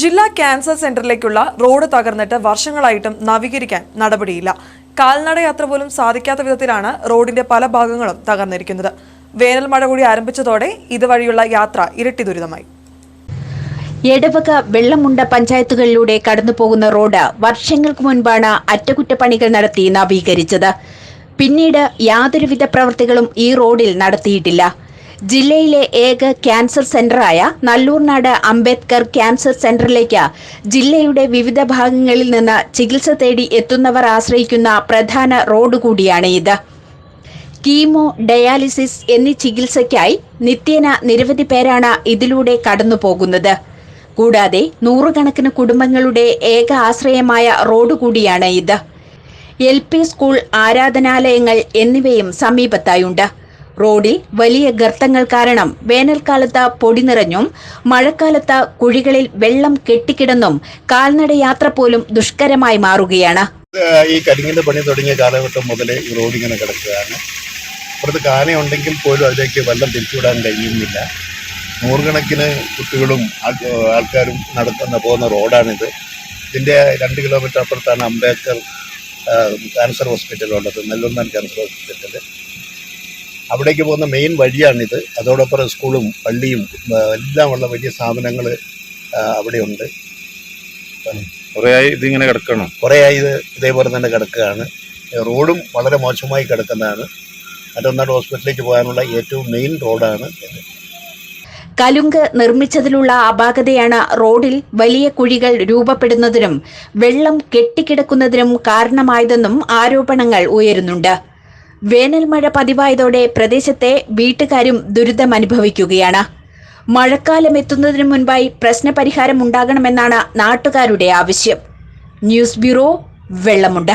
ജില്ലാ cancer സെന്ററിലേക്കുള്ള road തകർന്നിട്ട് വർഷങ്ങളായിട്ടും നവീകരിക്കാൻ നടപടിയില്ല. കാൽനടയാത്ര പോലും സാധിക്കാത്ത വിധത്തിലാണ് റോഡിന്റെ പല ഭാഗങ്ങളും തകർന്നിരിക്കുന്നത്. വേനൽ മഴ കൂടി ആരംഭിച്ചതോടെ ഇതുവഴിയുള്ള യാത്ര ഇരട്ടി ദുരിതമായി. എടവക വെള്ളമുണ്ട പഞ്ചായത്തുകളിലൂടെ കടന്നുപോകുന്ന റോഡ് വർഷങ്ങൾക്ക് മുൻപാണ് അറ്റകുറ്റപ്പണികൾ നടത്തി നവീകരിച്ചത്. പിന്നീട് യാതൊരുവിധ പ്രവൃത്തികളും ഈ റോഡിൽ നടത്തിയിട്ടില്ല. ജില്ലയിലെ ഏക ക്യാൻസർ സെന്ററായ നല്ലൂർനാട് അംബേദ്കർ ക്യാൻസർ സെന്ററിലേക്ക് ജില്ലയുടെ വിവിധ ഭാഗങ്ങളിൽ നിന്ന് ചികിത്സ തേടി എത്തുന്നവർ ആശ്രയിക്കുന്ന പ്രധാന റോഡ് കൂടിയാണ് ഇത്. കീമോ ഡയാലിസിസ് എന്നീ ചികിത്സയ്ക്കായി നിത്യേന നിരവധി പേരാണ് ഇതിലൂടെ കടന്നു പോകുന്നത് കൂടാതെ നൂറുകണക്കിന് കുടുംബങ്ങളുടെ ഏക ആശ്രയമായ റോഡ് കൂടിയാണ് ഇത്. എൽ പി സ്കൂൾ ആരാധനാലയങ്ങൾ എന്നിവയും സമീപത്തായുണ്ട്. റോഡിൽ വലിയ ഗർത്തങ്ങൾ കാരണം വേനൽക്കാലത്ത് പൊടി നിറഞ്ഞും മഴക്കാലത്ത് കുഴികളിൽ വെള്ളം കെട്ടിക്കിടന്നും കാൽനട യാത്ര പോലും ദുഷ്കരമായി മാറുകയാണ്. ഈ കരിങ്ങിന്റെ പണി തുടങ്ങിയ കാലഘട്ടം മുതൽ ഈ റോഡ് ഇങ്ങനെ കിടക്കുകയാണ്. അപ്പുറത്ത് കാനയുണ്ടെങ്കിൽ പോലും അതിലേക്ക് വെള്ളം തിരിച്ചുവിടാൻ കഴിയുന്നില്ല. നൂറുകണക്കിന് കുട്ടികളും ആൾ- ആൾക്കാരും നടക്കുന്ന പോകുന്ന റോഡാണിത്. ഇതിന്റെ രണ്ട് കിലോമീറ്റർ അപ്പുറത്താണ് അംബേദ്കർ ക്യാൻസർ ഹോസ്പിറ്റൽ ഉള്ളത് നെല്ലൊന്നാൻ ക്യാൻസർ ഹോസ്പിറ്റൽ അവിടേക്ക് പോകുന്ന മെയിൻ വഴിയാണിത്. അതോടൊപ്പം സ്കൂളും പള്ളിയും എല്ലാമുള്ള എല്ലാം ഉള്ള വലിയ സ്ഥാപനങ്ങൾ അവിടെയുണ്ട്. കുറേയായി ഇതിങ്ങനെ കിടക്കണം? കുറേയായി ഇത് ഇതേപോലെ തന്നെ കിടക്കുകയാണ്. റോഡും വളരെ മോശമായി കിടക്കുന്നതാണ്. മറ്റൊന്നാട് ഹോസ്പിറ്റലിലേക്ക് പോകാനുള്ള ഏറ്റവും മെയിൻ റോഡാണ് ഇത്. കലുങ്ക് നിർമ്മിച്ചതിലുള്ള അപാകതയാണ് റോഡിൽ വലിയ കുഴികൾ രൂപപ്പെടുന്നതിനും വെള്ളം കെട്ടിക്കിടക്കുന്നതിനും കാരണമായതെന്നും ആരോപണങ്ങൾ ഉയരുന്നുണ്ട്. വേനൽ മഴ പതിവായതോടെ പ്രദേശത്തെ വീട്ടുകാരും ദുരിതമനുഭവിക്കുകയാണ് മഴക്കാലം എത്തുന്നതിന് മുൻപായി പ്രശ്നപരിഹാരം ഉണ്ടാകണമെന്നാണ് നാട്ടുകാരുടെ ആവശ്യം. News bureau Vellamunda.